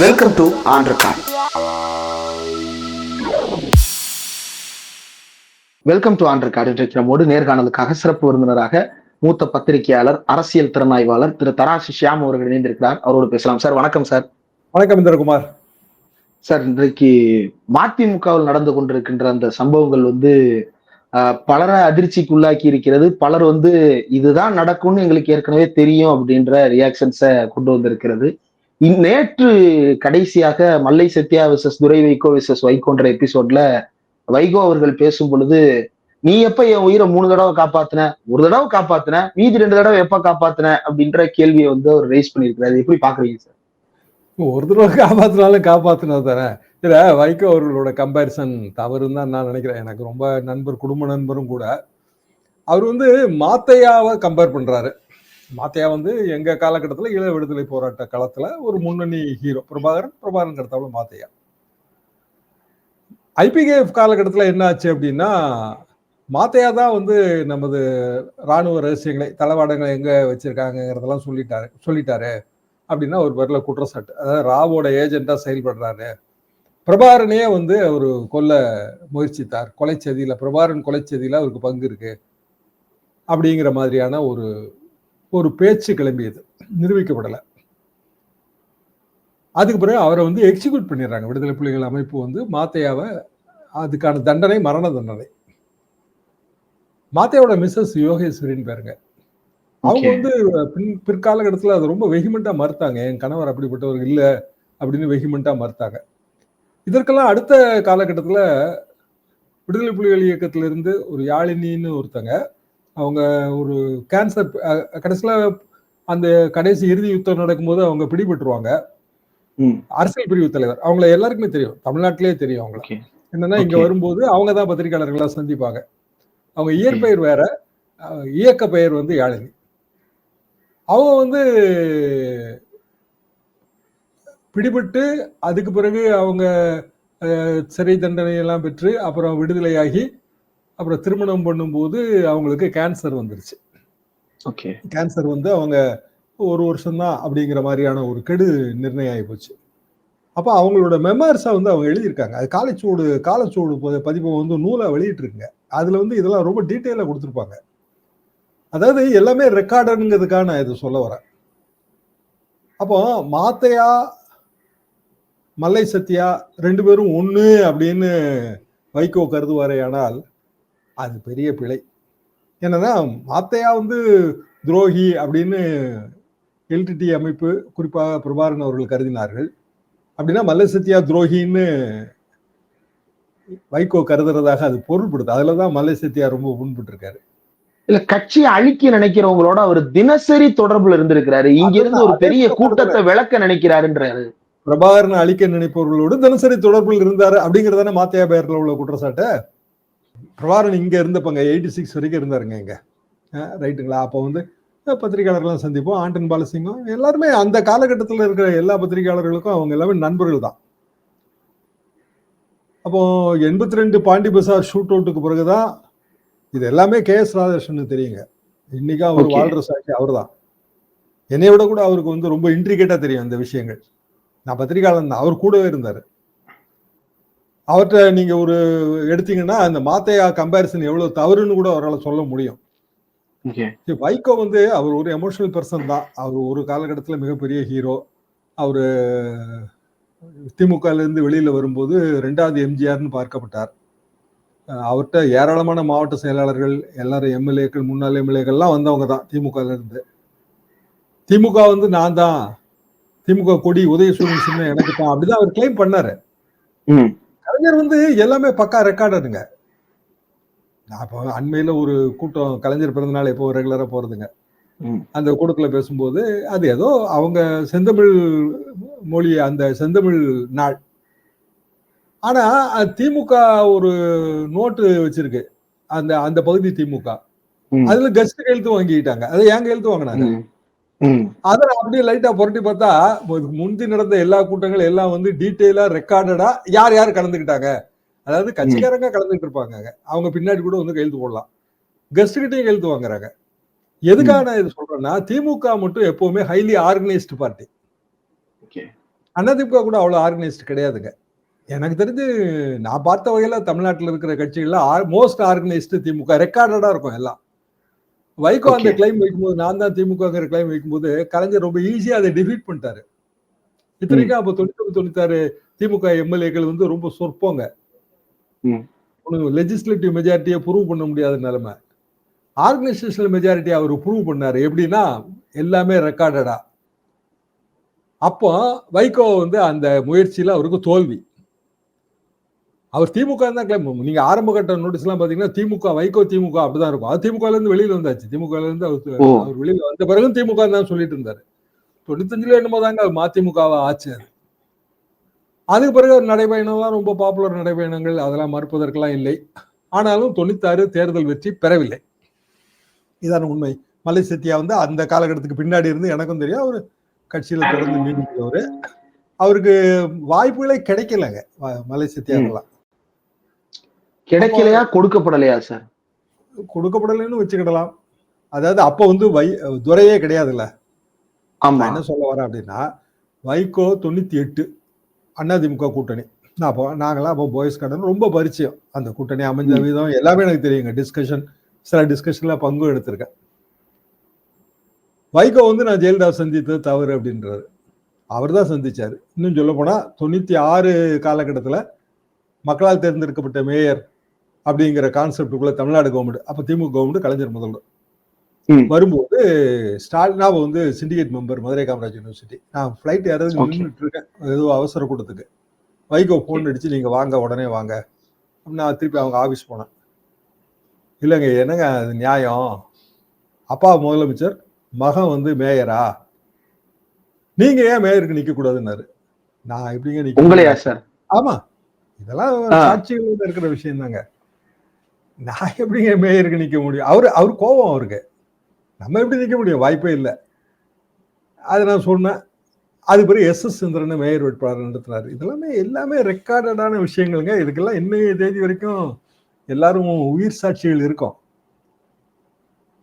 Welcome to record welcome to இன்றைக்கு நம்மோடு நேர்காணலுக்காக சிறப்பு விருந்தினராக மூத்த பத்திரிகையாளர் அரசியல் திறனாய்வாளர் திரு தராசி ஷியாம் அவர்கள் இணைந்திருக்கிறார். அவரோடு பேசலாம். சார் வணக்கம் சார். வணக்கம் இந்திரகுமார். சார் இன்றைக்கு மதிமுகவில் நடந்து கொண்டிருக்கின்ற அந்த சம்பவங்கள் வந்து பலரை அதிர்ச்சிக்கு உள்ளாக்கி இருக்கிறது. பலர் வந்து இதுதான் நடக்கும்னு எங்களுக்கு ஏற்கனவே தெரியும் அப்படின்ற ரியாக்ஷன்ஸை கொண்டு வந்திருக்கிறது. நேற்று கடைசியாக மல்லை சத்யா விசஸ் துரை வைகோ விசஸ் வைகோன்ற எபிசோட்ல வைகோ அவர்கள் பேசும் பொழுது நீ எப்ப என் உயிரை மூணு தடவை காப்பாத்தின? ஒரு தடவை காப்பாத்தின? மீதி ரெண்டு தடவை எப்ப காப்பாத்தின? அப்படின்ற கேள்வியை வந்து அவர் ரைஸ் பண்ணிருக்காரு எப்படி பாக்குறீங்க சார் ஒரு தடவை காப்பாத்தினாலும் காப்பாத்தினா தானே. இதுல வைகோ அவர்களோட கம்பேரிசன் தவறுன்னு தான் நான் நினைக்கிறேன். எனக்கு ரொம்ப நண்பர் குடும்ப நண்பரும் கூட. அவர் வந்து மாத்தையாவை கம்பேர் பண்றாரு. மாத்தையா வந்து எங்க காலகட்டத்தில் ஈழ விடுதலை போராட்ட களத்துல ஒரு முன்னணி ஹீரோ பிரபாகரன் பிரபாகரன் கடத்தாவில் மாத்தையா. ஐபிகேஎஃப் காலகட்டத்தில் என்ன ஆச்சு அப்படின்னா மாத்தையா தான் வந்து நமது ராணுவ ரகசியங்களை தளவாடங்களை எங்கே வச்சிருக்காங்கிறதெல்லாம் சொல்லிட்டாரு சொல்லிட்டாரு அப்படின்னா ஒரு பேரில் குற்றச்சாட்டு. அதாவது ராவோட ஏஜெண்டாக செயல்படுறாரு. பிரபாரனையே வந்து அவர் கொல்ல முயற்சித்தார். கொலைச்சதியில பிரபாரன் கொலைச்சதியில அவருக்கு பங்கு இருக்கு. அப்படிங்கிற மாதிரியான ஒரு ஒரு பேச்சு கிளம்பியது நிரூபிக்கப்படலை. அதுக்கு பிறகு அவரை வந்து எக்ஸிக்யூட் பண்ணிடுறாங்க. விடுதலை புலிகள் அமைப்பு வந்து மாத்தையாவை அதுக்கான தண்டனை மரண தண்டனை. மாத்தையாவோட மிஸ்ஸஸ் யோகேஸ்வரின்னு பேருங்க. அவங்க. வந்து பின் பிற்காலகட்டத்தில் அது ரொம்ப வெகிமெண்டா மறுத்தாங்க. என் கணவர் அப்படிப்பட்டவர் இல்ல அப்படின்னு வெகிமெண்டா மறுத்தாங்க. இதற்கெல்லாம் அடுத்த காலகட்டத்தில் விடுதலை புலிகள் இயக்கத்துல இருந்து ஒரு யாழினின்னு ஒருத்தங்க அவங்க ஒரு கேன்சர் கடைசியில் அந்த கடைசி இறுதி யுத்தம் நடக்கும்போது அவங்க பிடிபட்டுருவாங்க. அரசியல் பிரிவு தலைவர். அவங்கள எல்லாருக்குமே தெரியும். தமிழ்நாட்டிலேயே தெரியும் அவங்கள. என்னன்னா இங்க. வரும்போது அவங்க தான் பத்திரிகையாளர்களா சந்திப்பாங்க. அவங்க இயற்பெயர் வேற இயக்க பெயர் வந்து யாழினி. அவங்க வந்து பிடிபட்டு அதுக்கு பிறகு அவங்க சிறை தண்டனை எல்லாம் பெற்று அப்புறம் விடுதலையாகி அப்புறம் திருமணம் பண்ணும்போது அவங்களுக்கு கேன்சர் வந்துருச்சு. ஓகே கேன்சர் வந்து அவங்க ஒரு வருஷம்தான் அப்படிங்கிற மாதிரியான ஒரு கெடு நிர்ணயம் ஆகி போச்சு. அப்போ அவங்களோட மெமர்ஸை வந்து அவங்க எழுதியிருக்காங்க. அது காலச்சூடு காலச்சூடு பதிப்பை வந்து நூலாக வெளியிட்டிருக்குங்க. அதில் வந்து இதெல்லாம் ரொம்ப டீட்டெயிலாக கொடுத்துருப்பாங்க. அதாவது எல்லாமே ரெக்கார்டுங்கிறதுக்காக நான் இது சொல்ல வரேன். அப்போ மாத்தையா மல்லை சத்யா ரெண்டு பேரும் ஒன்று அப்படின்னு வைகோ கருதுவாரேயானால் அது பெரிய பிழை. என்னன்னா மாத்தையா வந்து துரோகி அப்படின்னு எல்டிடி அமைப்பு குறிப்பாக பிரபாரன் அவர்கள் கருதினார்கள். அப்படின்னா மல்லை சத்யா துரோகின்னு வைகோ கருதுறதாக அது பொருள்படுது. அதுல தான் மல்லை சத்யா ரொம்ப உண்பட்டு இல்ல கட்சியை அழிக்க நினைக்கிறவங்களோட அவர் தினசரி தொடர்புல இருந்திருக்கிறாரு. இங்க இருந்து ஒரு பெரிய கூட்டத்தை விளக்க நினைக்கிறாருன்றாரு. பிரபாகரனை அழிக்க நினைப்பவர்களோடு தினசரி தொடர்பில் இருந்தாரு அப்படிங்கறதானே மாத்தையா பெயர்ல உள்ள குற்றச்சாட்டு? பிரபாகரன் இங்க இருந்தப்பங்க எயிட்டி சிக்ஸ் வரைக்கும் இருந்தாருங்க இங்க. ரைட்டுங்களா? அப்போ வந்து பத்திரிகையாளர்கள்லாம் சந்திப்போம். ஆண்டன் பாலசிங்கம் எல்லாருமே அந்த காலகட்டத்தில் இருக்கிற எல்லா பத்திரிகையாளர்களுக்கும் அவங்க எல்லாமே நண்பர்கள் தான். அப்போ எண்பத்தி ரெண்டு பாண்டி பசார் ஷூட் அவுட்டுக்கு பிறகுதான் இது எல்லாமே கே எஸ் ராதாகிருஷ்ணன் தெரியுங்க. இன்னைக்கு அவர். வாழ்ற சாட்சி அவர்தான். என்னை விட கூட அவருக்கு வந்து ரொம்ப இன்ட்ரிகேட்டா தெரியும் இந்த விஷயங்கள். நான் பத்திரிகையாளர் தான். அவர் கூடவே இருந்தாரு. அவர்கிட்ட நீங்க ஒரு எடுத்தீங்கன்னா அந்த மாத்தையா கம்பேரிசன் எவ்வளவு தவறுன்னு கூட அவரால் சொல்ல முடியும். வைகோ வந்து அவர் ஒரு எமோஷனல் பர்சன் தான். அவர் ஒரு காலகட்டத்தில் மிகப்பெரிய ஹீரோ அவர் திமுகல இருந்து வெளியில வரும்போது ரெண்டாவது எம்ஜிஆர்னு பார்க்கப்பட்டார். அஹ் அவர்ட்ட ஏராளமான மாவட்ட செயலாளர்கள் எல்லாரும் எம்எல்ஏக்கள் முன்னாள் எம்எல்ஏக்கள்லாம் வந்தவங்க தான் திமுகல இருந்து. திமுக வந்து நான் தான். திமுக கொடி உதயசூரியன் சின்ன எனக்கு தான். அப்படிதான் அவர் கிளைம் பண்ணாரு. கலைஞர் வந்து எல்லாமே பக்கா ரெக்கார்டுங்க நான் இப்போ அண்மையில ஒரு கூட்டம் கலைஞர் பிறந்தநாள் எப்போ ரெகுலரா போறதுங்க. ம். அந்த கூட்டத்துல பேசும்போது அது ஏதோ அவங்க செந்தமிழ் மொழி அந்த செந்தமிழ் நாள். ஆனா அது திமுக ஒரு நோட்டு வச்சிருக்கு. அந்த அந்த பகுதி திமுக. அதுல கெஸ்ட் கையெழுத்து வாங்கிட்டாங்க. அதை ஏன் கையெழுத்து வாங்கினாங்க? ம். ம். அதை நான் அப்படியே லைட்டா புரட்டி பார்த்தா முந்தி நடந்த எல்லா கூட்டங்கள் எல்லாம் வந்து டீட்டெயிலா ரெக்கார்டடா யார் யார் கலந்துக்கிட்டாங்க? அதாவது கட்சிக்காரங்க கலந்துட்டு இருப்பாங்க அவங்க பின்னாடி கூட வந்து கையெழுத்து போடலாம். கெஸ்ட் கிட்டையும் கையெழுத்து வாங்குறாங்க. எதுக்காக நான் இது சொல்றேன்னா திமுக மட்டும் எப்பவுமே ஹைலி ஆர்கனைஸ்டு பார்ட்டி அதிமுக கூட அவ்வளவு ஆர்கனைஸ்டு கிடையாதுங்க. எனக்கு தெரிஞ்சு நான் பார்த்த வகையில தமிழ்நாட்டில் இருக்கிற கட்சிகள்ல மோஸ்ட் ஆர்கனைஸ்டு திமுக ரெக்கார்டடா இருக்கும் எல்லாம். வைகோ அந்த. கிளைம் வைக்கும்போது நான் தான் திமுகங்கிற கிளைம் வைக்கும்போது கலைஞர் ரொம்ப ஈஸியா அதை டிஃபீட் பண்ணிட்டாரு. இத்தனைக்கும் அப்போ தொண்ணூத்தி தொண்ணூத்தாறு திமுக எம்எல்ஏக்கள் வந்து ரொம்ப சொற்போங்க. லெஜிஸ்லேட்டிவ் மெஜாரிட்டியை ப்ரூவ் பண்ண முடியாத நிலைமை. ஆர்கனைசேஷனல் மெஜாரிட்டி அவர் ப்ரூவ் பண்ணாரு. எப்படின்னா எல்லாமே ரெக்கார்டடா அப்போ வைகோ வந்து அந்த முயற்சியில அவருக்கு தோல்வி. அவர் திமுக தான் கிளைம் நீங்க ஆரம்ப கட்ட நோட்டீஸ் எல்லாம் பாத்தீங்கன்னா திமுக வைகோ திமுக அப்படிதான் இருக்கும். அது திமுக இருந்து வெளியில வந்தாச்சு. திமுக இருந்து அவர். அவர் வெளியில வந்த பிறகும் திமுக தான் சொல்லிட்டு இருந்தாரு. தொண்ணூத்தஞ்சுல என்னமோ தாங்க மதிமுகவா ஆச்சு அது. அதுக்கு பிறகு ஒரு நடைபயணம்லாம் ரொம்ப பாப்புலர் நடைபயணங்கள் அதெல்லாம் மறுப்பதற்கெல்லாம் இல்லை. ஆனாலும் தொண்ணூத்தாறு தேர்தல் வெற்றி பெறவில்லை. இதான உண்மை. மலை சத்யா வந்து அந்த காலகட்டத்துக்கு பின்னாடி இருந்து எனக்கும் தெரியும். அவர் கட்சியில தொடர்ந்து நீடிக்கிறவர் அவருக்கு வாய்ப்புகளே கிடைக்கலங்க மலை சத்யாக்கெல்லாம் கிடைக்கலையா கொடுக்கப்படலையா சார்? கொடுக்கப்படலைன்னு வச்சுக்கிடலாம். அதாவது அப்ப வந்து வை துறையே கிடையாதுல்ல. ஆமா. என்ன சொல்ல வரேன் அப்படின்னா வைகோ தொண்ணூத்தி எட்டு அதிமுக கூட்டணி. நான் அப்போ நாங்களாம் அப்போ பாய்ஸ் கடன் ரொம்ப பரிச்சயம். அந்த கூட்டணி அமைஞ்ச. விதம் எல்லாமே எனக்கு தெரியுங்க. டிஸ்கஷன் சில டிஸ்கஷன்ல பங்கு எடுத்திருக்கேன். வைகோ வந்து நான் ஜெயலலிதா சந்தித்தது தவறு அப்படின்றாரு. அவர் தான் சந்திச்சாரு. இன்னும் சொல்ல போனா தொண்ணூத்தி ஆறு காலகட்டத்தில் மக்களால் தேர்ந்தெடுக்கப்பட்ட மேயர் அப்படிங்கிற கான்செப்டுக்குள்ள தமிழ்நாடு கவர்மெண்ட் அப்ப திமுக கவர்மெண்ட் கலைஞர் முதல்வர். வரும்போது ஸ்டாலின் நான் வந்து syndicate member Madurai Kamaraj university நான் ஃப்ளைட் யாராவது. நின்றுட்டு இருக்கேன். ஏதோ அவசர கூட்டத்துக்கு. வைகோ ஃபோன் அடிச்சு நீங்க வாங்க உடனே வாங்க. நான் திருப்பி அவங்க ஆபீஸ் போனேன். இல்லைங்க என்னங்க அது நியாயம்? அப்பா முதலமைச்சர் மகன் வந்து மேயரா? நீங்க ஏன் மேயருக்கு நிக்க கூடாதுன்னாரு நான் எப்படிங்க நிக்க உங்களையா சார்? ஆமா. இதெல்லாம். சாட்சிகள் இருக்கிற விஷயம் தாங்க நான் எப்படிங்க மேயருக்கு நிற்க முடியும்? அவர் அவர் கோபம் அவருக்கு. நம்ம எப்படி நிற்க முடியும்? வாய்ப்பே இல்லை. அதை நான் சொன்னேன். அது பிறகு எஸ் எஸ் சந்திரன் மேயர் வேட்பாளர் நடத்தினார். இதெல்லாமே எல்லாமே ரெக்கார்டடான விஷயங்கள்ங்க. இதுக்கெல்லாம் இன்னைய தேதி வரைக்கும் எல்லாரும் உயிர் சாட்சிகள் இருக்கும்.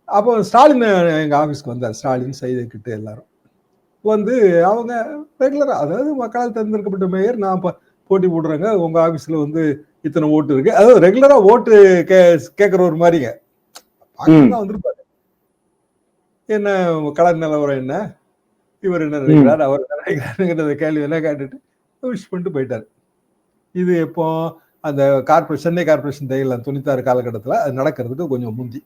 அப்போ ஸ்டாலின் எங்கள் ஆஃபீஸ்க்கு வந்தார். ஸ்டாலின் செய்திக்கிட்டு எல்லாரும். வந்து அவங்க ரெகுலராக அதாவது மக்களால் தேர்ந்தெடுக்கப்பட்ட மேயர் நான் ப- போட்டி போடுறேங்க. உங்கள் ஆஃபீஸில் வந்து இத்தனை ஓட்டு இருக்கு. அதாவது ரெகுலரா ஓட்டு கே கேட்குற ஒரு மாதிரிங்க வந்திருப்பாரு. என்ன கள நிலவரம் என்ன? இவர் என்ன நினைக்கிறார்? அவர் என்ன நினைக்கிறாருங்கிறத கேள்வி எல்லாம் கேட்டுட்டு விஷ் பண்ணிட்டு போயிட்டாரு. இது எப்போ அந்த கார்பரேஷன் சென்னை கார்பரேஷன் தேர்தல் தொண்ணூத்தாறு காலகட்டத்தில் அது நடக்கிறதுக்கு கொஞ்சம் முந்தி.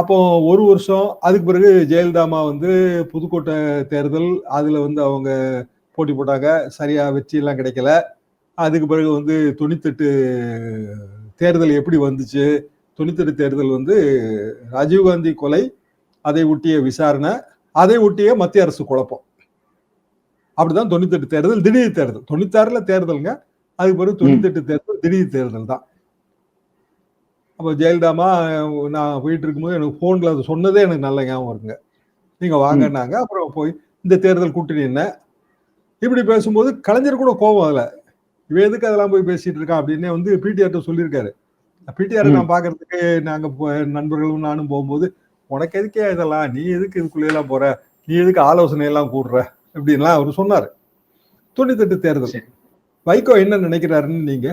அப்போ ஒரு வருஷம் அதுக்கு பிறகு ஜெயலலிதாமா வந்து புதுக்கோட்டை தேர்தல் அதுல வந்து அவங்க போட்டி போட்டாங்க. சரியா வெற்றி எல்லாம் கிடைக்கல. அதுக்கு பிறகு வந்து தொண்ணூத்தெட்டு தேர்தல் எப்படி வந்துச்சு? தொண்ணூத்தெட்டு தேர்தல் வந்து ராஜீவ்காந்தி கொலை அதை ஒட்டிய விசாரணை அதை ஒட்டிய மத்திய அரசு குழப்பம். அப்படிதான் தொண்ணூத்தெட்டு தேர்தல் திடீர் தேர்தல். தொண்ணூத்தாறுல தேர்தலுங்க அதுக்கு பிறகு தொண்ணூத்தெட்டு தேர்தல் திடீர் தேர்தல் தான். அப்போ ஜெயலலிதாமா நான் போயிட்டு இருக்கும்போது எனக்கு ஃபோனில் அது சொன்னதே எனக்கு நல்ல ஞாபகம் இருக்குங்க நீங்கள் வாங்கினாங்க அப்புறம் போய் இந்த தேர்தல் கூட்டணி என்ன? இப்படி பேசும்போது கலைஞர் கூட கோபம் அதில். இவன் எதுக்கு அதெல்லாம் போய் பேசிட்டு இருக்கான் அப்படின்னே வந்து பிடிஆர்ட்ட சொல்லியிருக்காரு. பிடிஆர் நான் பார்க்கறதுக்கு நாங்கள் நண்பர்களும் நானும் போகும்போது உனக்கு எதுக்கே இதெல்லாம்? நீ எதுக்கு இதுக்குள்ளே எல்லாம் போற? நீ எதுக்கு ஆலோசனை எல்லாம் கூடுற? அப்படின்லாம் அவர் சொன்னார். தொண்ணூத்தெட்டு தேர்தல். வைகோ என்ன நினைக்கிறாருன்னு நீங்க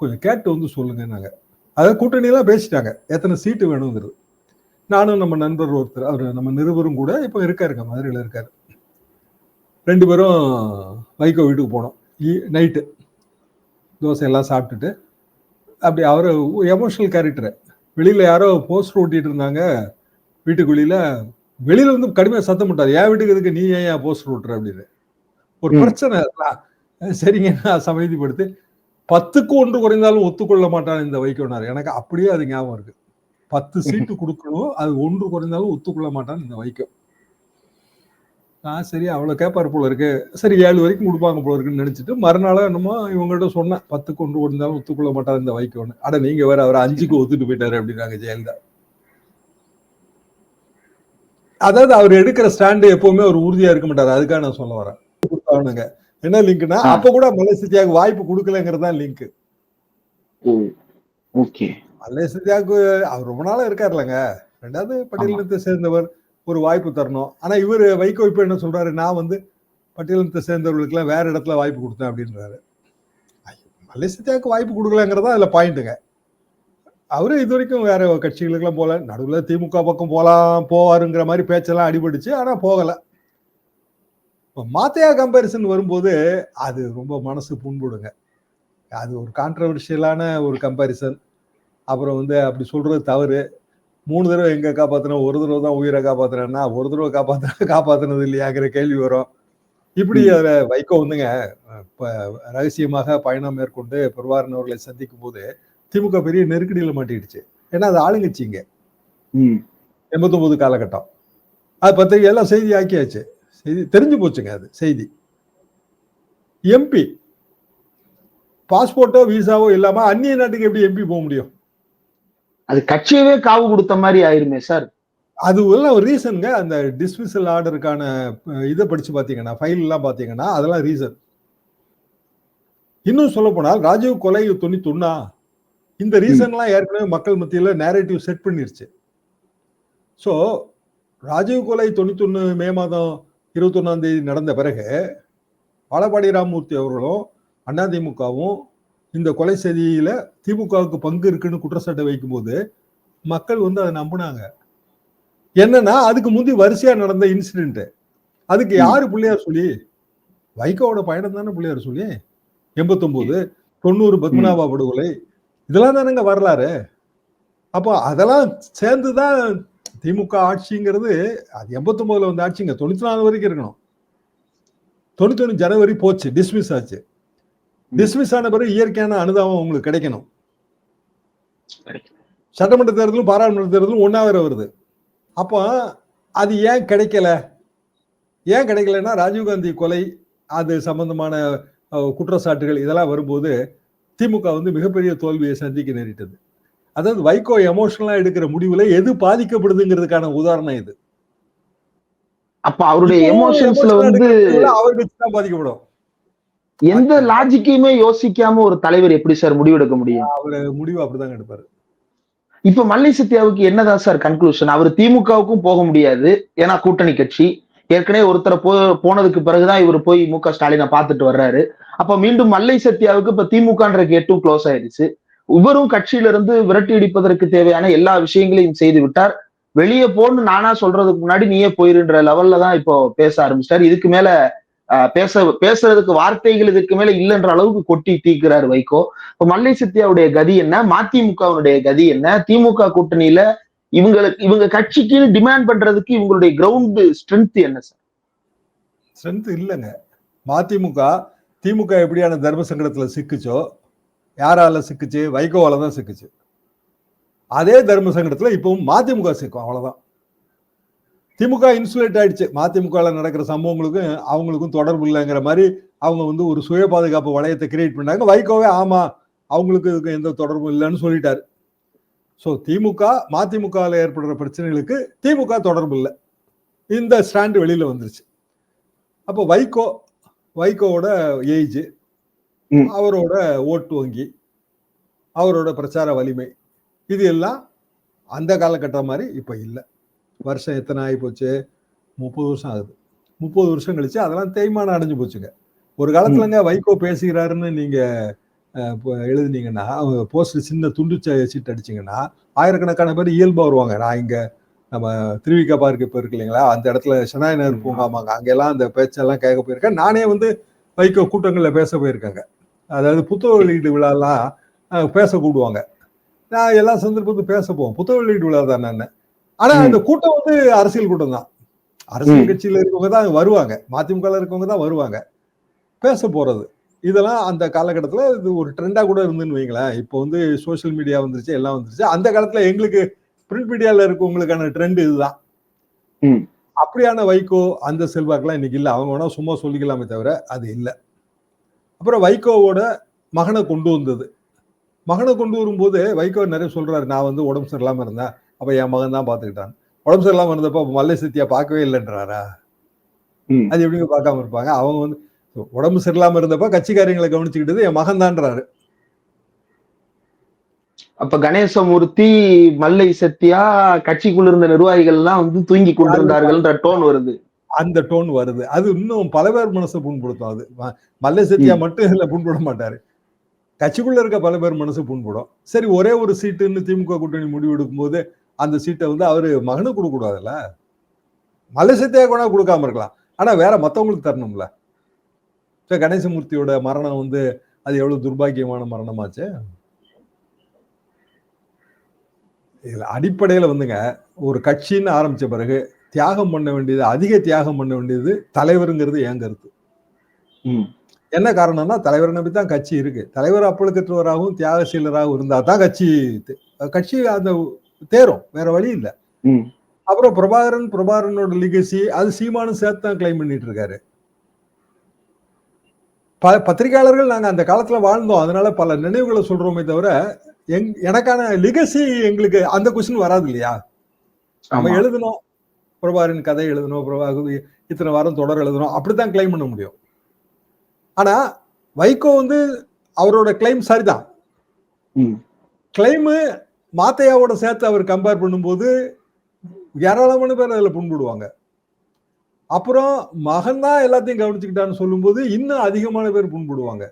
கொஞ்சம் கேட்டு வந்து சொல்லுங்க நாங்க. அதாவது கூட்டணியெல்லாம் பேசிட்டாங்க. எத்தனை சீட்டு வேணுங்கிறது. நானும் நம்ம நண்பர் ஒருத்தர் அவர் நம்ம நிருபரும் கூட இப்போ இருக்காருங்க மதுரையில் இருக்காரு. ரெண்டு பேரும் வைகோ வீட்டுக்கு போனோம். நைட்டு. தோசை எல்லாம் சாப்பிட்டுட்டு அப்படி அவர் எமோஷனல் கேரக்டர் வெளியில யாரோ போஸ்டர் ஓட்டிட்டு இருந்தாங்க வீட்டுக்குள்ளில வெளியில வந்து கடுமையா சத்தம் போட்டார். என் வீட்டுக்கு எதுக்கு? நீ ஏன் ஏன் போஸ்டர் ஓட்டுற அப்படின்னு. ஒரு. பிரச்சனை சரிங்க நான் சமைதிப்படுத்தி பத்துக்கு ஒன்று குறைந்தாலும் ஒத்துக்கொள்ள மாட்டான் இந்த வைக்கோனார் எனக்கு அப்படியே அது ஞாபகம் இருக்கு. பத்து சீட்டு கொடுக்கணும் அது ஒன்று குறைந்தாலும் ஒத்துக்கொள்ள மாட்டான் இந்த வைக்கோ நான் சரி அவ்வளவு கேட்பாரு போல இருக்கு. சரி ஏழு வரைக்கும் கொடுப்பாங்க போல இருக்குன்னு நினைச்சிட்டு மறுநாள் என்னமோ இவங்கள்ட்ட சொன்னேன் பத்துக்கு ஒன்று குறைந்தாலும் ஒத்துக்கொள்ள மாட்டார் இந்த வைக்கோன்னு. அட நீங்க வேற அவர் அஞ்சுக்கு ஒத்துட்டு போயிட்டாரு அப்படின்னாங்க ஜெயலலிதா. அதாவது அவர் எடுக்கிற ஸ்டாண்டு எப்பவுமே ஒரு உறுதியா இருக்க மாட்டாரு. அதுக்காக நான் சொல்ல வரேன். கொடுத்தானுங்க என்ன லிங்க்னா. அப்ப கூட மலேசியாவுக்கு வாய்ப்பு கொடுக்கலங்கிறது தான் லிங்க். மலேசியாவுக்கு அவர் ரொம்ப நாளா இருக்காருலங்க. ரெண்டாவது பட்டியலினத்தை சேர்ந்தவர். ஒரு வாய்ப்பு தரணும். ஆனால் இவர் வைகோ இப்போ என்ன சொல்கிறாரு நான் வந்து பட்டியலத்தை சேர்ந்தவர்களுக்கெல்லாம் வேறு இடத்துல வாய்ப்பு கொடுத்தேன் அப்படின்றாரு. மலேசியாவுக்கு வாய்ப்பு கொடுக்கலங்கிறதா அதில் பாயிண்ட்டுங்க அவரு இது வரைக்கும் வேற கட்சிகளுக்கெல்லாம் போகல நடுவில் திமுக பக்கம் போகலாம் போவாருங்கிற மாதிரி பேச்செல்லாம் அடிபட்டுச்சு ஆனால் போகலை. இப்போ மாத்தையா கம்பேரிசன் வரும்போது அது ரொம்ப மனசு புண்படுங்க. அது ஒரு கான்ட்ரவர்ஷியலான ஒரு கம்பேரிசன் அப்புறம் வந்து அப்படி சொல்கிறது தவறு. மூணு தடவை எங்க காப்பாத்தினோம் ஒரு தடவை தான் உயிரை காப்பாத்துறேன்னா ஒரு தடவை காப்பாத்த காப்பாத்துனது இல்லையாங்கிற கேள்வி வரும். இப்படி அதுல வைகோ வந்துங்க ரகசியமாக பயணம் மேற்கொண்டு பெருவாரன் அவர்களை சந்திக்கும் போது திமுக பெரிய நெருக்கடியில மாட்டிடுச்சு ஏன்னா அது ஆளுங்கட்சிங்க. எண்பத்தொன்பது காலகட்டம். அது பத்திரிகை எல்லாம் செய்தி ஆக்கியாச்சு. செய்தி தெரிஞ்சு போச்சுங்க அது செய்தி. எம்பி பாஸ்போர்ட்டோ விசாவோ இல்லாம அந்நிய நாட்டுக்கு எப்படி எம்பி போக முடியும்? அது கட்சியவே காவு கொடுத்த மாதிரி ஆயிருமே சார். அது எல்லாம் ஒரு ரீசனுங்க அந்த டிஸ்மிசல் ஆர்டருக்கான இதை படிச்சு பாத்தீங்கன்னா ஃபைல் எல்லாம் பாத்தீங்கன்னா அதெல்லாம் ரீசன் இன்னும் சொல்ல போனால் ராஜீவ் கொலை தொண்ணூத்தொன்னா இந்த ரீசன்லாம் ஏற்கனவே மக்கள் மத்தியில நேரேட்டிவ் செட் பண்ணிருச்சு. ஸோ ராஜீவ் கொலை தொண்ணூத்தொன்னு மே மாதம் இருபத்தொன்னாம் தேதி நடந்த பிறகு பாலபாடி ராமமூர்த்தி அவர்களும் அதிமுகவும் இந்த கொலை செய்தியில திமுகவுக்கு பங்கு இருக்குன்னு குற்றச்சாட்டை வைக்கும்போது மக்கள் வந்து அதை நம்பினாங்க. என்னன்னா அதுக்கு முந்தி வரிசையா நடந்த இன்சிடென்ட் அதுக்கு யாரு பிள்ளையார் சொல்லி? வைகோவோட பயணம் தானே பிள்ளையார் சொல்லி? எண்பத்தொன்பது தொண்ணூறு பத்மநாபா படுகொலை. இதெல்லாம் தானேங்க வரலாறு. அப்போ அதெல்லாம் சேர்ந்துதான் திமுக ஆட்சிங்கிறது அது எண்பத்தொன்பதுல வந்த ஆட்சிங்க. தொண்ணூத்தி நாலு வரைக்கும் இருக்கணும். தொண்ணூத்தி ஒண்ணு ஜனவரி போச்சு டிஸ்மிஸ் ஆச்சு. டிஸ்மிஸ் ஆன பிறகு இயற்கையான அனுதாபம் உங்களுக்கு கிடைக்கணும். சட்டமன்ற தேர்தலும் பாராளுமன்ற தேர்தலும் ஒன்னா வேற வருது. அப்போ அது ஏன் கிடைக்கல? ஏன் கிடைக்கலன்னா ராஜீவ்காந்தி கொலை அது சம்பந்தமான குற்றச்சாட்டுகள் இதெல்லாம் வரும்போது திமுக வந்து மிகப்பெரிய தோல்வியை சந்திக்க நேரிட்டது. அதாவது வைகோ எமோஷனலா எடுக்கிற முடிவுல எது பாதிக்கப்படுதுங்கிறதுக்கான உதாரணம் இது. அப்ப அவருடைய எமோஷன்ஸ்ல வந்து அவருக்கு தான் பாதிக்கப்படும். எந்த லாஜிக்கையுமே யோசிக்காம ஒரு தலைவர் எப்படி சார் முடிவெடுக்க முடியும்? அவரு முடிவு அப்படிதாங்க எடுப்பாரு. இப்ப மல்லை சத்யாவுக்கு என்னதான் சார் கன்க்ளூஷன் அவர் திமுகவுக்கும் போக முடியாது. ஏன்னா கூட்டணி கட்சி. ஏற்கனவே ஒருத்தரை போ போனதுக்கு பிறகுதான் இவர் போய் மு க. ஸ்டாலினை பார்த்துட்டு வர்றாரு. அப்ப மீண்டும் மல்லை சத்யாவுக்கு இப்ப திமுகன்ற கேட்டும் க்ளோஸ் ஆயிருச்சு இவரும் கட்சியில இருந்து விரட்டி அடிப்பதற்கு தேவையான எல்லா விஷயங்களையும் செய்து விட்டார். வெளியே போன்னு நானா சொல்றதுக்கு முன்னாடி நீயே போயிருன்ற லெவல்ல தான் இப்போ பேச ஆரம்பிச்சிட்டாரு. இதுக்கு மேல பேச பேசுறதுக்கு வார்த்தைகள் இதுக்கு மேல இல்லைன்ற அளவுக்கு கொட்டி தீக்குறாரு வைகோ. இப்ப மல்லை சித்தியாவுடைய கதி என்ன? மதிமுகவுடைய கதி என்ன? திமுக கூட்டணியில இவங்களுக்கு இவங்க கட்சிக்கு டிமாண்ட் பண்றதுக்கு இவங்களுடைய கிரவுண்ட் ஸ்ட்ரென்த் என்ன சார் ஸ்ட்ரென்த் இல்லைங்க. மதிமுக திமுக எப்படியான தர்ம சங்கடத்துல சிக்குச்சோ யாரால சிக்குச்சு? வைகோவால தான் சிக்குச்சு. அதே தர்ம சங்கடத்துல இப்பவும் மதிமுக சிக்கும். அவ்வளவுதான். திமுக இன்சுலேட் ஆயிடுச்சு. மதிமுகவில் நடக்கிற சம்பவங்களுக்கும் அவங்களுக்கும் தொடர்பு இல்லைங்கிற மாதிரி அவங்க வந்து ஒரு சுய பாதுகாப்பு வளையத்தை கிரியேட் பண்ணாங்க. வைகோவே ஆமா அவங்களுக்கு இதுக்கு எந்த தொடர்பும் இல்லைன்னு சொல்லிட்டாரு. ஸோ திமுக மதிமுகவில் ஏற்படுற பிரச்சனைகளுக்கு திமுக தொடர்பு இல்லை. இந்த ஸ்டாண்டு வெளியில வந்துருச்சு. அப்போ வைகோ வைகோவோட ஏஜ். அவரோட ஓட்டு வங்கி அவரோட பிரச்சார வலிமை இது எல்லாம் அந்த காலகட்டம் மாதிரி இப்போ இல்லை. வருஷம் எத்தனை ஆகி போச்சு முப்பது வருஷம் ஆகுது. முப்பது வருஷம் கழிச்சு அதெல்லாம் தேய்மானம் அடைஞ்சு போச்சுங்க. ஒரு காலத்துலங்க வைகோ பேசுகிறாருன்னு நீங்க எழுதுனீங்கன்னா போஸ்ட் சின்ன துண்டு சீட் அடிச்சீங்கன்னா ஆயிரக்கணக்கான பேர் இயல்பா வருவாங்க. நான் இங்க நம்ம திருவிக்கா பார்க் இப்போ இருக்கு இல்லைங்களா? அந்த இடத்துல ஷனாயினர் பூங்காமாங்க. அங்கெல்லாம் அந்த பேச்செல்லாம் கேட்க போயிருக்கேன். நானே வந்து வைகோ கூட்டங்களில் பேச போயிருக்கேங்க. அதாவது புத்தக வெளியீடு விழாலாம் பேச கூடுவாங்க நான் எல்லா சந்தர்ப்பத்துக்கும் பேச போவோம் புத்தக வெளியீடு விழா தான் நான். ஆனா. அந்த கூட்டம் வந்து அரசியல் கூட்டம் தான். அரசியல். கட்சியில இருக்கவங்க தான் வருவாங்க. மதிமுக இருக்கவங்க தான் வருவாங்க. பேச போறது. இதெல்லாம் அந்த காலகட்டத்துல இது ஒரு ட்ரெண்டா கூட இருந்துன்னு வைங்களேன். இப்போ வந்து சோஷியல் மீடியா வந்துருச்சு எல்லாம் வந்துருச்சு. அந்த காலத்துல எங்களுக்கு பிரிண்ட் மீடியால இருக்கவங்களுக்கான ட்ரெண்ட் இதுதான். அப்படியான வைகோ அந்த செல்வாக்கெல்லாம் இன்னைக்கு இல்லை. அவங்க வேணா சும்மா சொல்லிக்கலாமே தவிர அது இல்லை. அப்புறம் வைகோவோட மகனை கொண்டு வந்தது. மகனை கொண்டு வரும்போது வைகோ நிறைய சொல்றாரு நான் வந்து உடம்பு சரியில்லாம இருந்தேன். அப்ப என் மகன் தான் பாத்துக்கிட்டான் உடம்பு சரியில்லாம இருந்தப்ப மல்லை சத்தியா பார்க்கவே இல்லைன்றாரா. அது எப்படிங்க பார்க்காம இருப்பாங்க? அவங்க வந்து உடம்பு சரியில்லாம இருந்தப்ப கட்சிக்காரங்களை கவனிச்சுக்கிட்டது என் மகன் தான்றாரு. அப்ப கணேசமூர்த்தி மல்லை சத்யா கட்சிக்குள்ள இருந்த நிர்வாகிகள் எல்லாம் வந்து தூங்கி கொண்டிருந்தார்கள்ன்ற டோன் வருது. அந்த டோன் வருது. அது இன்னும் பல பேர் மனசை புண்படுத்தும் அது. மல்லை சத்யா மட்டும் இதுல புண்பட மாட்டாரு. கட்சிக்குள்ள இருக்க பல பேர் மனசு புண்படும். சரி ஒரே ஒரு சீட்டுன்னு திமுக கூட்டணி முடிவு எடுக்கும்போது அந்த சீட்டை வந்து அவரு மகனுக்கு கொடுக்க கூடாதுல்ல மல்லை சத்யா கூட கொடுக்காம இருக்கலாம். ஆனா வேற மத்தவங்களுக்கு தரணும்ல? இப்ப கணேசமூர்த்தியோட மரணம் வந்து அது எவ்வளவு துர்பாக்கியமான மரணமாச்சு? இதுல அடிப்படையில வந்துங்க ஒரு கட்சின்னு ஆரம்பிச்ச பிறகு தியாகம் பண்ண வேண்டியது அதிக தியாகம் பண்ண வேண்டியது தலைவருங்கிறது என் கருத்து. ம். என்ன காரணம்னா தலைவரை நம்பி தான் கட்சி இருக்கு. தலைவர் அப்பழுக்கற்றவராகவும் தியாகசீலராகவும் இருந்தா தான் கட்சி கட்சி அந்த தேரும் வேற வழி இல்லை. அப்புறம் பிரபாகரன் பிரபாகரனோட லிகசி அது சீமானும் சேர்த்து தான் கிளைம் பண்ணிட்டு இருக்காரு ப பத்திரிகையாளர்கள் நாங்க அந்த காலத்துல வாழ்ந்தோம். அதனால பல நினைவுகளை சொல்றோமே தவிர எங் எனக்கான லிகசி எங்களுக்கு அந்த கொஸ்டின் வராது இல்லையா? நம்ம. எழுதணும். பிரபாகரன் கதை எழுதணும். பிரபாகர் இத்தனை வாரம் தொடர் எழுதணும். அப்படித்தான் கிளைம் பண்ண முடியும். ஆனா வைகோ வந்து அவரோட கிளைம் சரிதான். கிளைமு மாத்தையாவோட சேர்த்து அவர் கம்பேர் பண்ணும்போது ஏராளமான பேர் அதில் புண்படுவாங்க. அப்புறம் மகன் தான் எல்லாத்தையும் கவனிச்சுக்கிட்டான்னு சொல்லும்போது இன்னும் அதிகமான பேர் புண்படுவாங்க.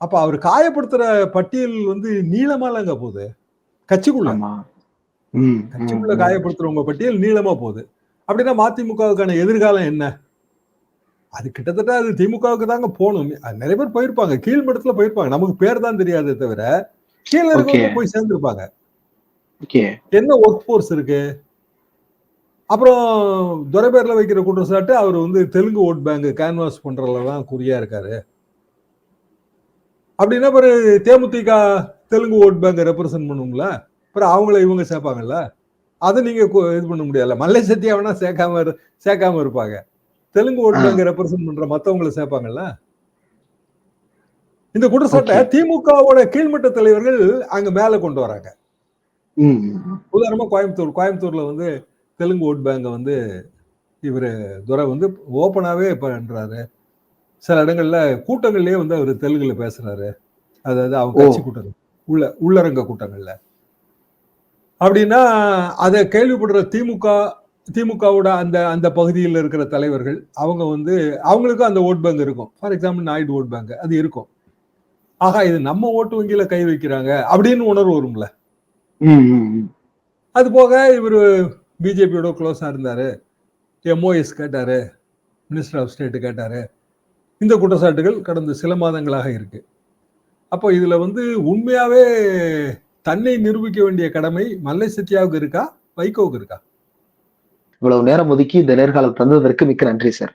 அப்ப அவர் காயப்படுத்துற பட்டியல் வந்து நீளமாலங்க போகுது. கட்சிக்குள்ள. கட்சிக்குள்ள காயப்படுத்துறவங்க பட்டியல் நீளமா போகுது. அப்படின்னா மதிமுகவுக்கான எதிர்காலம் என்ன? அது கிட்டத்தட்ட அது திமுகவுக்கு தாங்க போகணும். நிறைய பேர் போயிருப்பாங்க. கீழ்மட்டத்துல போயிருப்பாங்க. நமக்கு பேர் தான் தெரியாதே தவிர கீழே இருக்கவங்க Okay. போய் சேர்ந்திருப்பாங்க. என்ன ஒர்க் ஃபோர்ஸ் இருக்கு? அப்புறம் துரைபேர்ல வைக்கிற குற்றச்சாட்டு அவர் வந்து தெலுங்கு ஓட் பேங்க் கேன்வாஸ் பண்றதுல தான் குறியா இருக்காரு. அப்படின்னா பிறகு DMDK Telugu vote bank represent பண்ணும்ல? அப்புறம் அவங்கள இவங்க சேர்ப்பாங்கல்ல? அதை நீங்க இது பண்ண முடியாதுல்ல? மல்லை சத்தியா வேணா சேர்க்காம சேர்க்காம இருப்பாங்க. தெலுங்கு ஓட். பேங்க் ரெப்ரசென்ட் பண்ற மத்தவங்களை சேர்ப்பாங்கல்ல? இந்த குற்றச்சாட்டை. திமுகவோட கீழ்மட்ட தலைவர்கள் அங்க மேல கொண்டு வராங்க. உதாரணமா கோயம்புத்தூர் கோயம்புத்தூர்ல வந்து தெலுங்கு ஓட் பேங்கை வந்து இவர் துரை வந்து ஓப்பனாவே பண்றாரு சில இடங்கள்ல கூட்டங்கள்லயே வந்து அவர் தெலுங்குல பேசுறாரு அதாவது அவங்க. கட்சி கூட்டங்கள் உள்ள உள்ளரங்க கூட்டங்கள்ல அப்படின்னா அதை கேள்விப்படுற திமுக திமுகவோட அந்த அந்த பகுதியில் இருக்கிற தலைவர்கள் அவங்க வந்து அவங்களுக்கும் அந்த ஓட் பேங்க் இருக்கும் for example Naidu vote bank அது இருக்கும் ஆகா இது நம்ம ஓட்டு வங்கியில கை வைக்கிறாங்க அப்படின்னு உணர்வு வரும்ல. அது போக இவர் பிஜேபியோட க்ளோஸாக இருந்தார். எம்ஓஎஸ் கேட்டார். மினிஸ்டர் ஆஃப் ஸ்டேட் கேட்டார். இந்த குற்றச்சாட்டுகள் கடந்த சில மாதங்களாக இருக்கு. அப்போ இதில் வந்து உண்மையாகவே தன்னை நிரூபிக்க வேண்டிய கடமை மல்லை சத்யாவுக்கு இருக்கா? வைகோவுக்கு இருக்கா? இவ்வளவு நேரம் ஒதுக்கி இந்த நேர்காலம் தந்ததற்கு மிக்க நன்றி சார்.